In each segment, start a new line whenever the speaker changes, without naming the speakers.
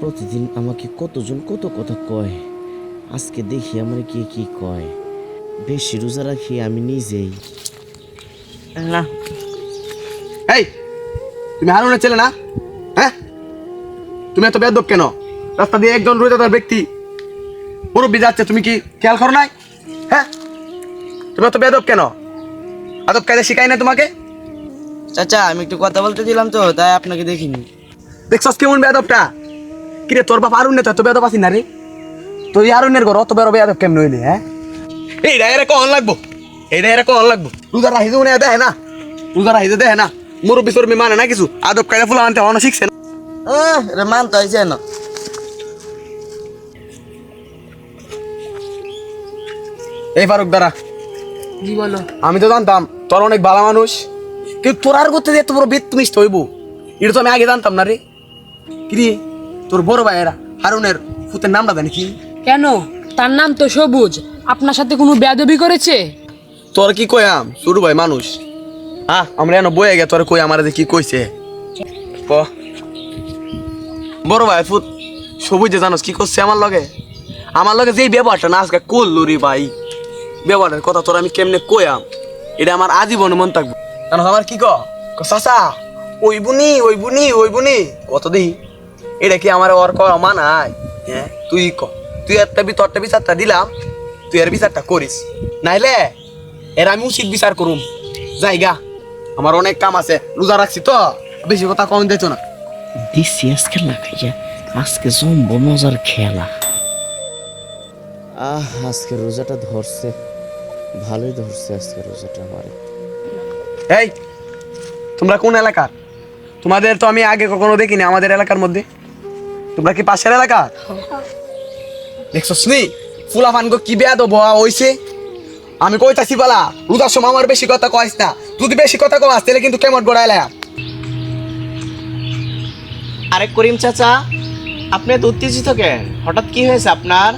প্রতিদিন আমাকে কতজন কত কথা কয়? আজকে দেখি আমার কে কি কয়। বেশি রোজা রাখি আমি নিজেই। না।
এই তুমি হারুনের ছেলে না? হ্যাঁ? তুমি এত বেদব কেন? রাস্তা দিয়ে একজন রোজাদার ব্যক্তি মুরব্বী যাচ্ছে তুমি কি খেয়াল করো নাই? হ্যাঁ? তুমি এত বেদব কেন? আদব কায়দা শিখাই না তোমাকে?
চাচা আমি একটু কথা বলতে দিলাম তো তাই আপনাকে দেখিনি।
দেখছস কেমন বেদবটা কিরে তোর বাপ আরুন তো বেদব আছি না রে? তুই আরুনের ঘর অত বড় বেদব কেমন হইলি হ্যাঁ? এই ডায়রা কখন লাগবো। এই ডায়রা কখন লাগবো। রোজা রাহিজে মনে হয় দেখে না। রোজা রাহিজে দেখে না। মুরব্বী সরবি মানে না কিছু? আদব কায়দা ফুলা আনতে অনেক শিখছে না।
রে মান তো হয়েছে না।
এই ফারুক দ্বারা
জি বলো।
আমি তো জানতাম তোর অনেক ভালো মানুষ। কিন্তু তোর আর করতে যে এত বড় বেদ তুমি হইব? এটা তো আমি আগে জানতাম না রে। কিরে? তোর বড় ভাইয়েরা হারুনের ফুতের নামটা জানি কি?
কেন? তার নাম তো সবুজ। আপনার সাথে কোনো বেয়াদবি করেছে?
তোর কি কয়াম ছোট ভাই মানুষ। আহ আমরা এনে বয়ে গে তোর কই আমার যে কি কইছে? ক। বড় ভাই ফুত সবুজ যে জানোস কি করছে আমার লগে? আমার লগে যেই ব্যবহারটা না আজকে করল রে ভাই। ব্যবহারের কথা তোর আমি কেমনে কয়াম এটা আমার আজীবন মন থাকবে। কেন আমার কি ক? ক চাচা ওই বুনি ওই বুনি ওই বুনি। কত দিই? এটা কি আমার ওর করা মানায় হ্যাঁ তুই ক। তুই একটা বি তোরটা বিচারটা দিলাম তুই এর বিচারটা করিস। নাইলে এর আমি উচিত বিচার করুম। জায়গা আমার অনেক কাম আছে রোজা রাখছি তো বেশি কথা কম দিত না।
দিচ্ছি আজকে লাগাইয়া আজকে জম্ব মজার খেলা। আহ আজকে রোজাটা ধরছে। ভালোই ধরছে আজকে রোজাটা আমার।
এই তোমরা কোন এলাকার? তোমাদের তো আমি আগে কখনো দেখিনি আমাদের এলাকার মধ্যে। তোমরা কি পাশের এলাকার দেখছ শুনি ফুলাফান গো কি বেয়া দেবো হইছে? আমি কইতাছি বলা রোজার সময় আমার বেশি কথা কইস না। যদি বেশি কথা কওয়াস তাহলে কিন্তু কেমন গোড়াইলা
আরে করিম চাচা আপনি এত উত্তেজিত কেন? হঠাৎ কি হয়েছে আপনার?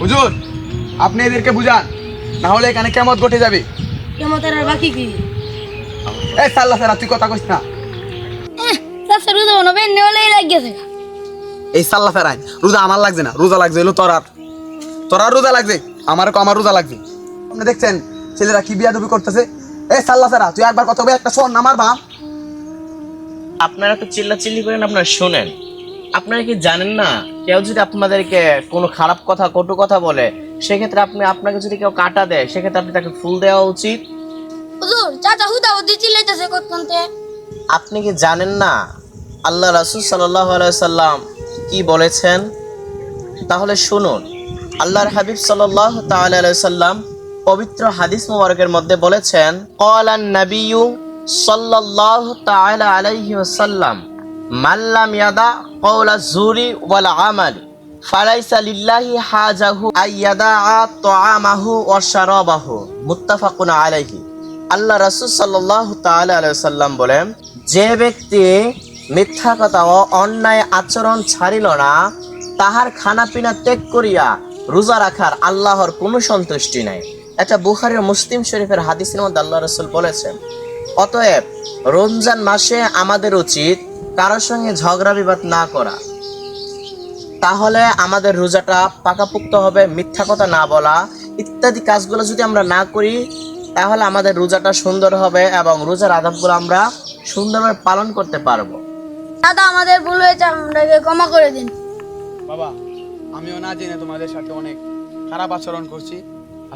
বুঝুন আপনি এদেরকে বুঝান না হলে এখানে কেমন ঘটে যাবে?
কেমতের আর বাকি কি?
এই সাল্লা সারা তুই কথা কইস না।
সব রুদো না বেন নেওয়ালেই লাগিয়েছে।
এই সাল্লা ফেরাই রোজা আমার লাগছে না রোজা লাগছে এলো তোর আর। তোর আর রোজা লাগছে আমার কো আমার রোজা লাগছে। আপনি দেখছেন ছেলেরা কি বিয়া দুবি করতেছে? এই সাল্লা ফেরা তুই একবার কথা বলে একটা শোন না আমার বাপ।
আপনারা তো চিল্লা চিল্লি করেন আপনারা শোনেন। আপনারা কি জানেন না কেউ যদি আপনাদেরকে কোনো খারাপ কথা কটু কথা বলে সেক্ষেত্রে আপনি আপনাকে যদি কেউ কাটা দেয় সেক্ষেত্রে আপনি তাকে ফুল দেওয়া উচিত?
হুজুর চাচা হুদা হুদি চিল্লাইতেছে কতক্ষণতে
আপনি কি জানেন না আল্লাহ রাসুল সাল্লাহ সাল্লাম কি বলেছেন? তাহলে শুনুন। আল্লাহর হাবিব সাল্লাহ সাল্লাম পবিত্র হাদিস মুবারকের মধ্যে বলেছেন কলান নবিয়ু সাল্লাহ তাআলা আলাইহি ওয়াসাল্লাম মাল্লাম ইয়াদা কওলা জুরি ওয়াল আমালি, ফালাইসা লিল্লাহি হাজাহু আইয়াদা শারাবাহু। মুত্তাফাকুন আলাইহি। আল্লাহ রাসূল সাল্লাল্লাহু তাআলা আলাইহি সাল্লাম বলেন, যে ব্যক্তি মিথ্যা কথা ও অন্যায় আচরণ ছাড়িল না। তাহার খানা পিনা ত্যাগ করিয়া রোজা রাখার আল্লাহর কোনো সন্তুষ্টি নাই। এটা বুখারীর মুসলিম শরীফের হাদিসের মধ্যে আল্লাহ রসুল বলেছেন, অতএব রমজান মাসে আমাদের উচিত কারোর সঙ্গে ঝগড়া বিবাদ না করা। তাহলে আমাদের রোজাটা পাকাপুক্ত হবে, মিথ্যা কথা না বলা ইত্যাদি কাজগুলো যদি আমরা না করি, তাহলে আমাদের রোজাটা সুন্দর হবে এবং রোজার আদাবগুলো আমরা সুন্দরভাবে পালন করতে পারব।
দাদা, আমাদের ভুল হয়েছে, আমাদেরকে ক্ষমা করে দিন।
বাবা, আমিও না জেনে তোমাদের সাথে অনেক খারাপ আচরণ করছি।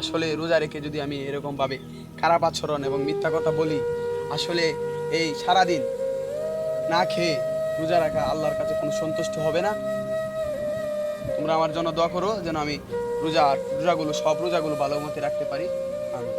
আসলে রোজা রেখে যদি আমি এরকম ভাবে খারাপ আচরণ এবং মিথ্যা কথা বলি, আসলে এই সারাদিন না খেয়ে রোজা রাখা আল্লাহর কাছে কোনো সন্তুষ্ট হবে না। তোমরা আমার জন্য দোয়া করো যেন আমি রোজা, রোজাগুলো, সব রোজাগুলো ভালো মতে রাখতে পারি। আমি